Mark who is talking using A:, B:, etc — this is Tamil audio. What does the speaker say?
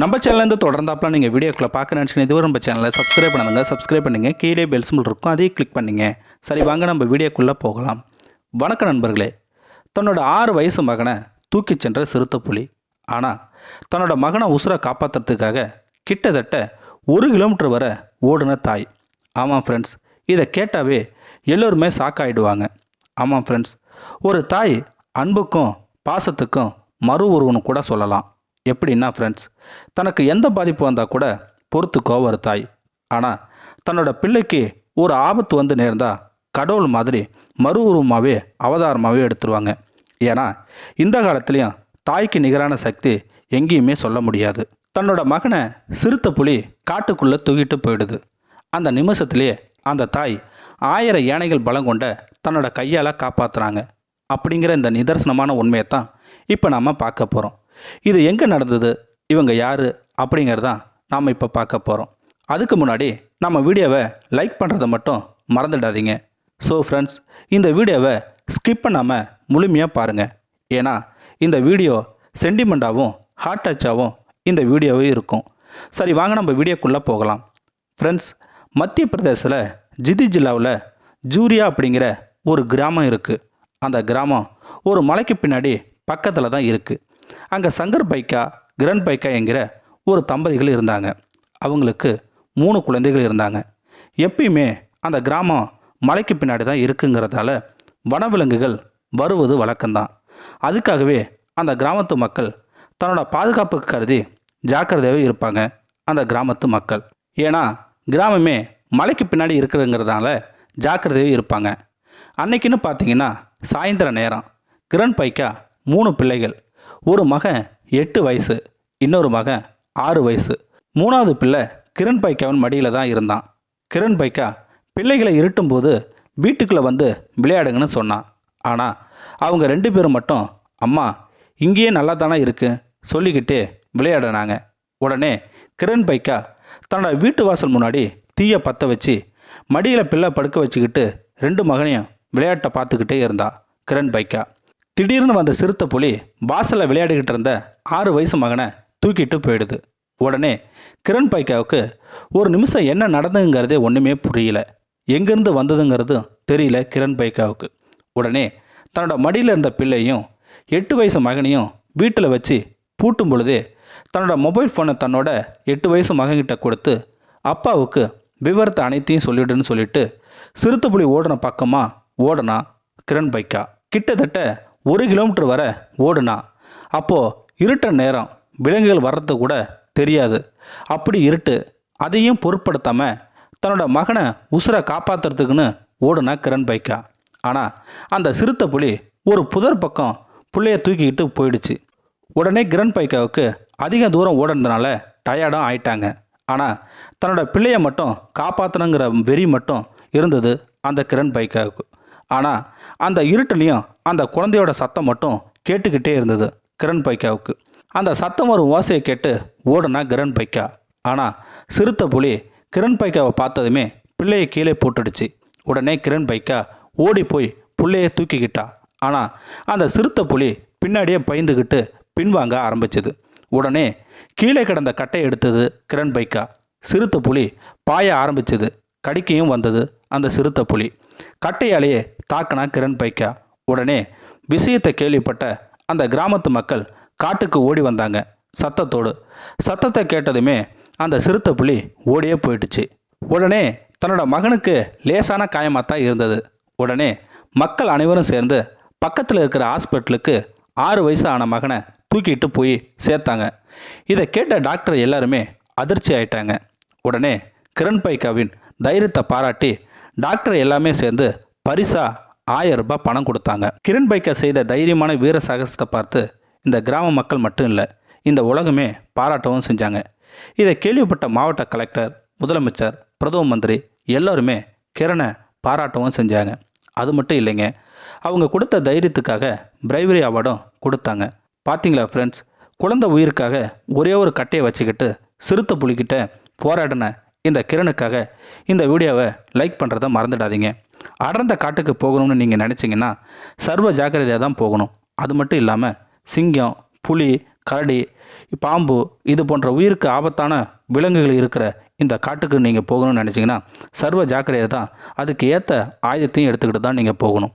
A: நம்ம சேனல்லேருந்து தொடர்ந்தாப்பில் நீங்கள் வீடியோக்களை பார்க்க நினச்சிக்கணும் இதுவரை நம்ம சேனலை சப்ஸ்கிரைப் பண்ணுங்க சப்ஸ்கிரைப் பண்ணுங்கள் கீழே பெல் சிம்பிள் இருக்கும் அதையும் கிளிக் பண்ணுங்க. சரி வாங்க நம்ம வீடியோக்குள்ளே போகலாம். வணக்கம் நண்பர்களே. தன்னோட ஆறு வயசு மகனை தூக்கிச் சென்ற சிறுத்தை புலி. ஆனால் தன்னோட மகனை உசுரை காப்பாற்றுறதுக்காக கிட்டத்தட்ட ஒரு கிலோமீட்டர் வரை ஓடுன தாய். ஆமாம் ஃப்ரெண்ட்ஸ் இதை கேட்டாவே எல்லோருமே சாக்காயிடுவாங்க ஆமாம் ஃப்ரெண்ட்ஸ் ஒரு தாய் அன்புக்கும் பாசத்துக்கும் மறு உருவன்னு கூட சொல்லலாம். எப்படின்னா ஃப்ரெண்ட்ஸ் தனக்கு எந்த பாதிப்பு வந்தால் கூட பொறுத்துக்கோ ஒரு தாய். ஆனால் தன்னோட பிள்ளைக்கு ஒரு ஆபத்து வந்து நேர்ந்தால் கடவுள் மாதிரி மறு உருவமாகவே அவதாரமாகவே எடுத்துருவாங்க. ஏன்னா இந்த காலத்துலேயும் தாய்க்கு நிகரான சக்தி எங்கேயுமே சொல்ல முடியாது. தன்னோட மகனை சிறுத்த புலி காட்டுக்குள்ளே தூக்கிட்டு போயிடுது. அந்த நிமிஷத்துலேயே அந்த தாய் ஆயிரம் யானைகள் பலம் கொண்ட தன்னோட கையால் காப்பாற்றுறாங்க அப்படிங்கிற இந்த நிதர்சனமான உண்மையை தான் இப்போ நாம் பார்க்க போகிறோம் இது எங்கே நடந்தது? இவங்க யார்? அப்படிங்கிறதான் நாம் இப்போ பார்க்க போகிறோம் அதுக்கு முன்னாடி நம்ம வீடியோவை லைக் பண்ணுறதை மட்டும் மறந்துடாதீங்க. ஸோ ஃப்ரெண்ட்ஸ் இந்த வீடியோவை ஸ்கிப் பண்ணாமல் முழுமையாக பாருங்கள் ஏன்னா இந்த வீடியோ சென்டிமெண்ட்டாகவும் ஹார்ட் டச்சாகவும் இந்த வீடியோவே இருக்கும். சரி வாங்க நம்ம வீடியோக்குள்ளே போகலாம். ஃப்ரெண்ட்ஸ் மத்திய பிரதேசத்தில் ஜிதி ஜில்லாவில் ஜூரியா அப்படிங்கிற ஒரு கிராமம் இருக்குது அந்த கிராமம் ஒரு மலைக்கு பின்னாடி பக்கத்தில் தான் இருக்குது அங்கே சங்கர் பைக்கா கிரண் பைக்கா என்கிற ஒரு தம்பதிகள் இருந்தாங்க. அவங்களுக்கு மூணு குழந்தைகள் இருந்தாங்க. எப்பயுமே அந்த கிராமம் மலைக்கு பின்னாடி தான் இருக்குங்கிறதால வனவிலங்குகள் வருவது வழக்கம்தான். அதுக்காகவே அந்த கிராமத்து மக்கள் தன்னோட பாதுகாப்புக்கு கருதி ஜாக்கிரதையாகவே இருப்பாங்க அந்த கிராமத்து மக்கள். ஏன்னா கிராமமே மலைக்கு பின்னாடி இருக்கிறதுங்கிறதால ஜாக்கிரதையாகவே இருப்பாங்க. அன்னைக்குன்னு பார்த்தீங்கன்னா சாயந்தர நேரம் கிரண் பைக்கா மூணு பிள்ளைகள் ஒரு மகன் எட்டு வயசு இன்னொரு மகன் ஆறு வயசு. மூணாவது பிள்ளை கிரண் பைக்காவின் மடியில் தான் இருந்தான். கிரண் பைக்கா பிள்ளைகளை இருட்டும்போது வீட்டுக்குள்ளே வந்து விளையாடுங்கன்னு சொன்னான். ஆனால் அவங்க ரெண்டு பேரும் மட்டும் அம்மா இங்கேயே நல்லா தானே இருக்கு சொல்லிக்கிட்டே விளையாடினாங்க. உடனே கிரண் பைக்கா தன்னோட வீட்டு வாசல் முன்னாடி தீயை பற்ற வச்சு மடியில் பிள்ளை படுக்க வச்சுக்கிட்டு ரெண்டு மகனையும் விளையாட்டை பார்த்துக்கிட்டே இருந்தா கிரண் பைக்கா. திடீர்னு வந்த சிறுத்தை புலி வாசலில் விளையாடிக்கிட்டு இருந்த ஆறு வயசு மகனை தூக்கிட்டு போயிடுது. உடனே கிரண் பைக்காவுக்கு ஒரு நிமிஷம் என்ன நடந்துங்கிறதே ஒன்றுமே புரியல. எங்கேருந்து வந்ததுங்கிறதும் தெரியல கிரண் பைக்காவுக்கு. உடனே தன்னோட மடியில் இருந்த பிள்ளையும் எட்டு வயசு மகனையும் வீட்டில் வச்சு பூட்டும் பொழுதே தன்னோட மொபைல் ஃபோனை தன்னோட எட்டு வயசு மகன்கிட்ட கொடுத்து அப்பாவுக்கு விவரத்தை அனைத்தையும் சொல்லிடுன்னு சொல்லிட்டு சிறுத்தைப்புலி ஓடின பக்கமாக ஓடனா கிரண் பைக்கா? கிட்டத்தட்ட ஒரு கிலோமீட்டர் வரை ஓடுனா அப்போது இருட்ட நேரம் விலங்குகள் வர்றது கூட தெரியாது. அப்படி இருட்டு அதையும் பொருட்படுத்தாமல் தன்னோட மகனை உசுரை காப்பாற்றுறதுக்குன்னு ஓடுனா கிரண் பைக்கா. ஆனால் அந்த சிறுத்தை புலி ஒரு புதர் பக்கம் புள்ளைய தூக்கிக்கிட்டு போயிடுச்சு. உடனே கிரண் பைக்காவுக்கு அதிக தூரம் ஓடுனதுனால டயர்டும் ஆயிட்டாங்க. ஆனால் தன்னோட பிள்ளையை மட்டும் காப்பாற்றணுங்கிற வெறி மட்டும் இருந்தது அந்த கிரண் பைக்காவுக்கு. ஆனால் அந்த இருட்டுலேயும் அந்த குழந்தையோட சத்தம் மட்டும் கேட்டுக்கிட்டே இருந்தது கிரண் பைக்காவுக்கு. அந்த சத்தம் வரும் ஓசையை கேட்டு ஓடுனா கிரண் பைக்கா. ஆனால் சிறுத்தை புலி கிரண் பைக்காவை பார்த்ததுமே பிள்ளையை கீழே போட்டுடுச்சு. உடனே கிரண் பைக்கா ஓடி போய் புள்ளையை தூக்கிக்கிட்டா. ஆனால் அந்த சிறுத்தை புலி பின்னாடியே பயந்துக்கிட்டு பின்வாங்க ஆரம்பிச்சது. உடனே கீழே கிடந்த கட்டை எடுத்தது கிரண் பைக்கா. சிறுத்தை புலி பாய ஆரம்பிச்சது கடிக்கையும் வந்தது அந்த சிறுத்தை புலி. கட்டையாலேயே தாக்கினா கிரண் பைக்கா? உடனே விஷயத்தை கேள்விப்பட்ட அந்த கிராமத்து மக்கள் காட்டுக்கு ஓடி வந்தாங்க சத்தத்தோடு. சத்தத்தை கேட்டதுமே அந்த சிறுத்தை புலி ஓடியே போயிடுச்சு. உடனே தன்னோட மகனுக்கு லேசான காயமாக தான் இருந்தது. உடனே மக்கள் அனைவரும் சேர்ந்து பக்கத்தில் இருக்கிற ஹாஸ்பிட்டலுக்கு ஆறு வயசு ஆன மகனை தூக்கிட்டு போய் சேர்த்தாங்க. இதை கேட்ட டாக்டர் எல்லாருமே அதிர்ச்சி ஆயிட்டாங்க. உடனே கிரண் பைக்காவின் தைரியத்தை பாராட்டி டாக்டர் எல்லாமே சேர்ந்து பரிசா ஆயிரம் ரூபாய் பணம் கொடுத்தாங்க. கிரண் பைக்கா செய்த தைரியமான வீர சாகசத்தை பார்த்து இந்த கிராம மக்கள் மட்டும் இல்லை இந்த உலகமே பாராட்டவும் செஞ்சாங்க. இதை கேள்விப்பட்ட மாவட்ட கலெக்டர் முதலமைச்சர் பிரதம மந்திரி எல்லோருமே கிரணை பாராட்டவும் செஞ்சாங்க. அது மட்டும் இல்லைங்க அவங்க கொடுத்த தைரியத்துக்காக பிரைவரி அவார்டும் கொடுத்தாங்க. பார்த்தீங்களா ஃப்ரெண்ட்ஸ் குழந்தை உயிருக்காக ஒரே ஒரு கட்டையை வச்சுக்கிட்டு சிறுத்தை புலிக்கிட்ட போராடின இந்த கிரணுக்காக இந்த வீடியோவை லைக் பண்ணுறத மறந்துடாதீங்க. அடர்ந்த காட்டுக்கு போகணும்னு நீங்கள் நினச்சிங்கன்னா சர்வ ஜாக்கிரதையாக தான் போகணும். அது மட்டும் இல்லாமல் சிங்கம் புலி கரடி பாம்பு இது போன்ற உயிருக்கு ஆபத்தான விலங்குகள் இருக்கிற இந்த காட்டுக்கு நீங்கள் போகணும்னு நினச்சிங்கன்னா சர்வ ஜாக்கிரதையாக தான். அதுக்கு ஏற்ற ஆயுதத்தையும் எடுத்துக்கிட்டு தான் நீங்கள் போகணும்.